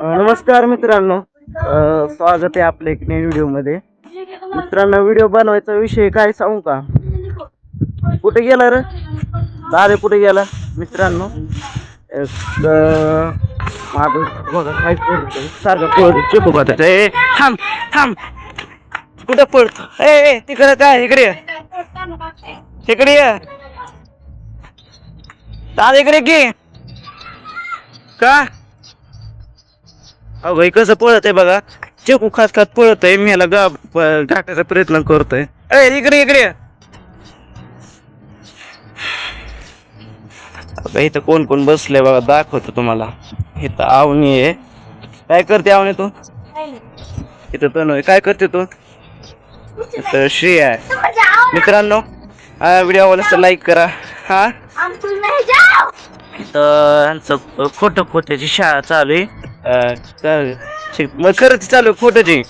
नमस्कार मित्रांनो. स्वागत आहे आपल्या एक नवीन व्हिडिओमध्ये. मित्रांनो व्हिडिओ बनवायचा विषय काय सांगू का? कुठे गेला रे? दादा कुठे गेला? मित्रांनो माझं बघा काय सारखं ए थांब थांब. कुठं पडतो ए तिकडे काय इकडे ये. इकडे ये. दादा इकडे की का? अहो भाई कसं पळत आहे बघा. चिकू खात खात पळत आहे मी याला गा गाठायचा प्रयत्न करतोय. ए इकडे इकडे. बघा इथं कोण कोण बसले बघा दाखवतो तुम्हाला. इथं आवणी आहे. काय करते आवणी तू? इथं तनु आहे. काय करते तू? इथं श्री आहे. मित्रांनो हा व्हिडिओ आवडला तर लाईक करा. हा? तर यांचं खोटं खोट्याची शाळा चालू आहे. शी- मग खरंच चालू आहे खोटंची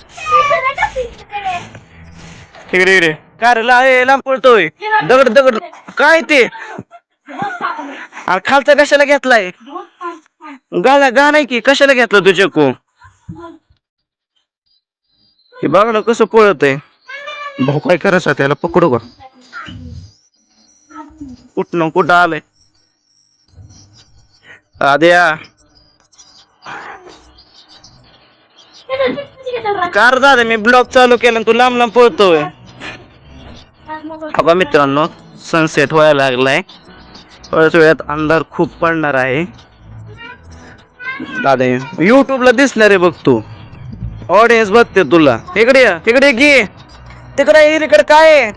इकडे इकडे. काय रे ला ए, लांब पळतोय. दगड दगड. काय ते? खालचा कशाला घेतलाय? गाला गा नाही की कशाला घेतला तू चक्कू हे बघ ना कसं पळत आहे. भाऊ काय करायचं त्याला पकडू का? कुठं कुठं आलंय? आद्या. कार दादा मी ब्लॉग चालू केला आणि तू लांब लांब पळतोय. बघा मित्रांनो सनसेट व्हायला लागलाय. थोड्याच वेळात अंधार खूप पडणार आहे. दादा युट्यूबला दिसणार आहे बघ तू. ऑडियन्स बघते तुला. इकडे तिकडे घे तिकडे ये, इकडे काय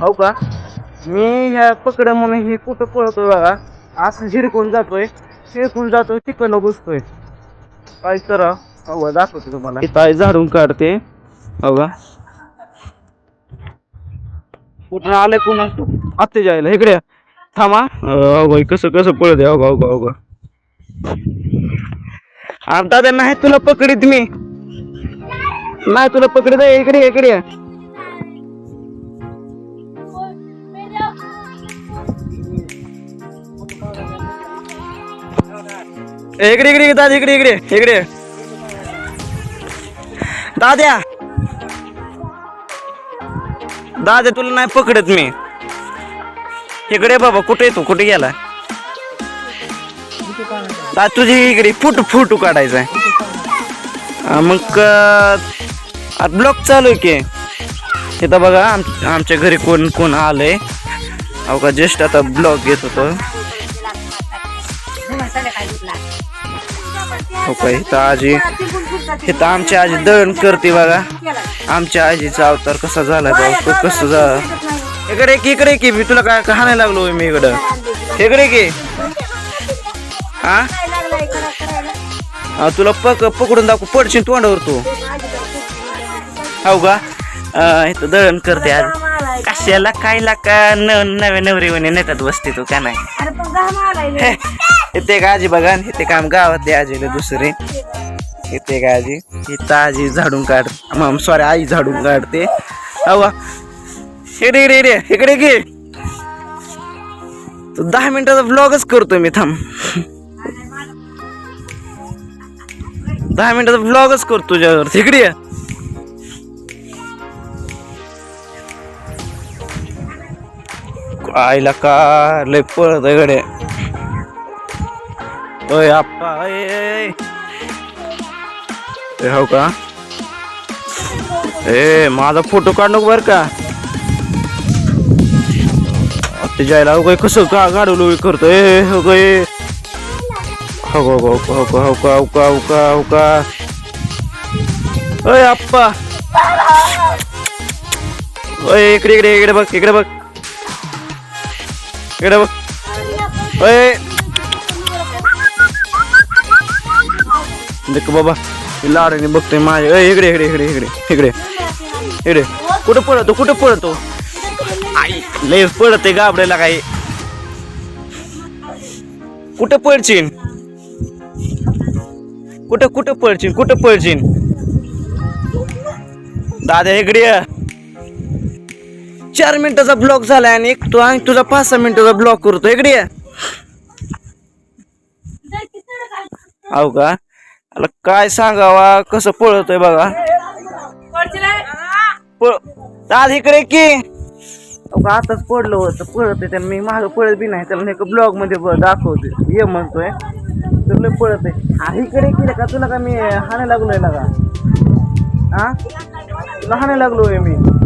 हो का? मी ह्या पकड म्हणून हे कुठं पळतोय बघा? असं झिरकून जातोय शिरकून जातोय तिकडनं बसतोय. काय करा अहो दाखवते तुम्हाला. झाडून काढते. बघा कुठं आलंय पुन्हा आत्ते जायला इकडे. या. थांबा अहो कसं कसं पळत अवघा अवघा अवघा अरे दादा नाही तुला पकडीत मी. नाही तुला पकडीत. इकडे ये, इकडे इकडे इकडे दादा इकडे इकडे इकडे. दाद्या. दादा तुला नाही पकडत मी. इकडे बाबा कुठे तू? कुठे गेला? दा तुझी इकडे फुट फुटू काढायचा आहे मग ब्लॉक चालू आहे की? इथं बघा आम आमच्या घरी कोण कोण आलंय? अहो का जस्ट आता ब्लॉक घेत होतो. हो का इथं आजी इथं आमची आजी दळण करते बघा. आमच्या आजीचा अवतार कसा झाला भाऊ तो कसं झाला. इकडे की इकडे की मी तुला काय हाणायला लागलो मी इकडं. इकडे की. हा? तुला पक पकडून दाखवू पडशील तोंडावर तू. हो का? इथं दळण करते आज. कशाला काय लाका न नव्या नवरीवणी नेतात बसते तू का नाही? इथे एक आजी बघा आणि इथे काम गावातले आजीले दुसरे. इथे एक आजी इथं आजी झाडून काढ सॉरी आई झाडून काढते. अवा इकडे इकडे इकडे इकडे घे. तू दहा मिनिटाचा ब्लॉगच करतो मी थांब. दहा मिनिटाचा ब्लॉगच करतो तुझ्यावर तिकडे ये. आईला का लय पळत आहे गडे ओय आप्पा ए, हो का? ए माझा फोटो काढ बर का. ते जायला हो काय कसं का गाडवलो करतो ए हो काय हो हो हो हो हो का हो का हो का हो का. ओय आप्पा. ओय इकडे इकडे इकडे बघ इकडे बघ. बाबा लाडाने इकडे इकडे इकडे इकडे इकडे इकडे कुठं पळतो कुठं पळतो आई लय पळते दादा इकडे. चार मिनिटाचा ब्लॉक झालाय आणि एक तू आणि तुझा पाच सहा मिनिटाचा ब्लॉक करतो. इकडे या. अहो का? अला काय सांगावा? कसं पळतोय बघा. पळ आज इकडे की. अहो का आताच पडलं होतं. पळत आहे मी मागं पळत बी नाही. त्याला नाही ब्लॉगमध्ये ब- दाखवते ये म्हणतोय. तर लय पळत आहे हा इकडे केलं का? तुला का मी हाणे लागलोय ना का हा तुला हाणे लागलोय मी.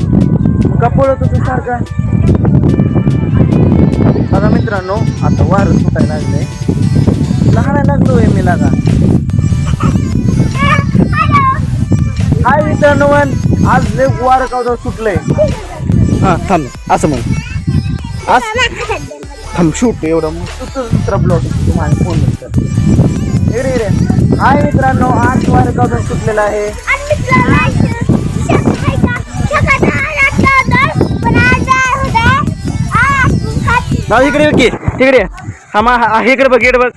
का पळत होतो सारखा? बघा मित्रांनो आता वार सुटायला लागलंय. लहान लागलोय मी लागा हाय मित्रांनो वन. आज लय वार कावदा सुटलंय? हा थांब असं म्हण. आज थांब शूट एवढं मग तू तर दुसरा ब्लॉग तुम्हाला फोन इकडे हाय मित्रांनो आज वार कावदा सुटलेला आहे. ना इकडे की. तिकडे हा मा इकडे बघ इकडे बघ.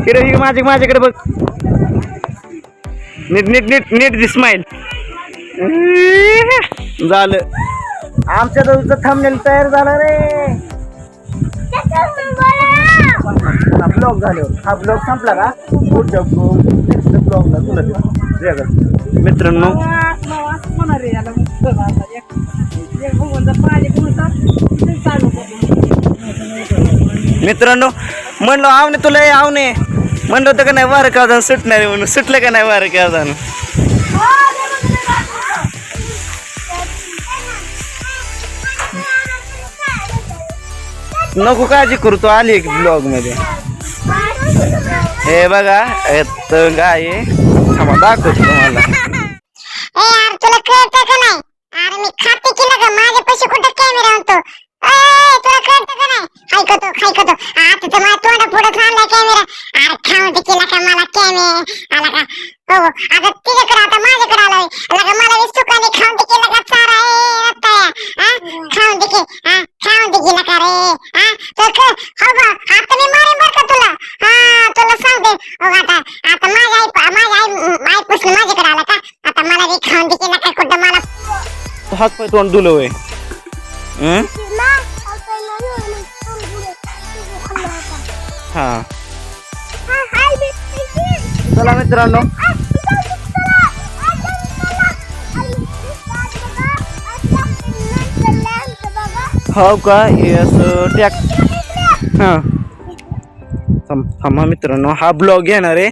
इकडे इकडे माझ्या माझ्याकडे बघ. नीट नीट नीट नीट दिस स्माईल झालं. आमच्या दोघीचं थांबलेलं तयार झालं रे. हा ब्लॉग झाल्यावर हा ब्लॉग संपला का? पुढच्या ब्लॉगला तुला देऊ. मित्रांनो. मित्रांनो म्हणलो आवने तुला आवने म्हणलं होतं का नाही वारं का जाऊन सुटणार म्हणून. सुटलं का नाही वारं का जाऊन नको काळजी करू तू आली ब्लॉगमध्ये. हे बघा एक गाय थांबा दाखवतो तुम्हाला. ए तुला कळतं का नाही? अरे मी खाते केलं का माझ्या पैसे कुठं कॅमेरा आणतो? ऐकतो ऐकतो. हो, हो. आता तर माझ्या तोंडा पुढे कॅमेरा अरे खाऊन केला का मला कॅमे आला का हो आता तिच्याकडे आता माझ्याकडे आलाय. आला का मला सुखाने खाऊन ते केला का चारा ए रत्ताया हा खाऊन दे की हा खाऊन दे का रे. हा क- हो बा आता मी मारेन बर का तुला? हा तुला सांगते. हो आता आता माझ्या आई माझ्या आई आईपासून माझ्याकडे आला का? आता मला बी खाऊन दे केला का कुठं मला हात पाय तोंड दुलं वय हं? हा. चला मित्रांनो. हो का? हे असं टॅक हा. थांब- मित्रांनो. हा ब्लॉग घेणार आहे.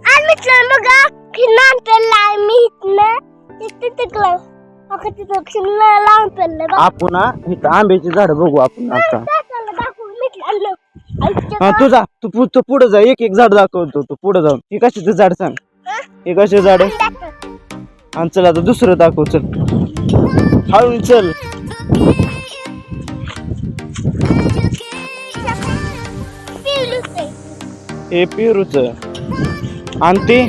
आपण इथं आंब्याची झाड बघू आपण आता. हा तू जा. तू पु- तू पुढे जा. एक एक झाड दाखवतो तू. पुढे जाऊन. हे कशाचं झाड सांग? हे कसे झाड आहे? आणि चल आता दुसरं दाखव चल. हळू चल. हे पेरूच. आणि ते.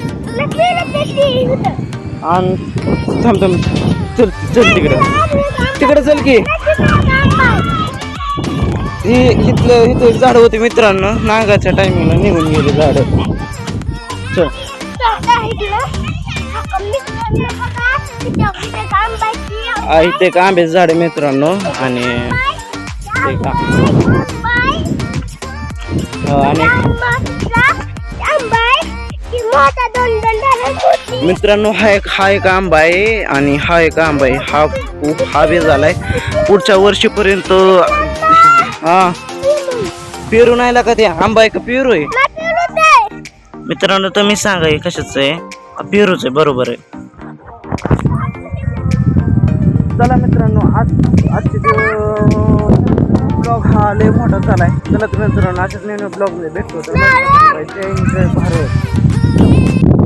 आणि. थांब थांब. चल चल तिकडे. तिकडे चल की. ही इथलं इथं एक झाड होते मित्रांनो. नागाच्या टायमिंगला निघून गेले झाड. चल. इथे एक आंब्याचं झाड आहे मित्रांनो. आणि मित्रांनो हा एक हा एक आंबा आहे. आणि हा एक आंबा आहे. हा खूप हावे झालाय. पुढच्या वर्षीपर्यंत हा. पेरू नाही का ते आंबा आहे. का पेरू आहे. मित्रांनो तुम्ही सांगा हे कशाच आहे? हा पेरूच आहे. बरोबर आहे. चला मित्रांनो आज आजचे ब्लॉग हा लय मोठा झालाय. चला तर मित्रांनो अशाच नवीन ब्लॉग भेटतो. तर जय हिंद, जय भारत.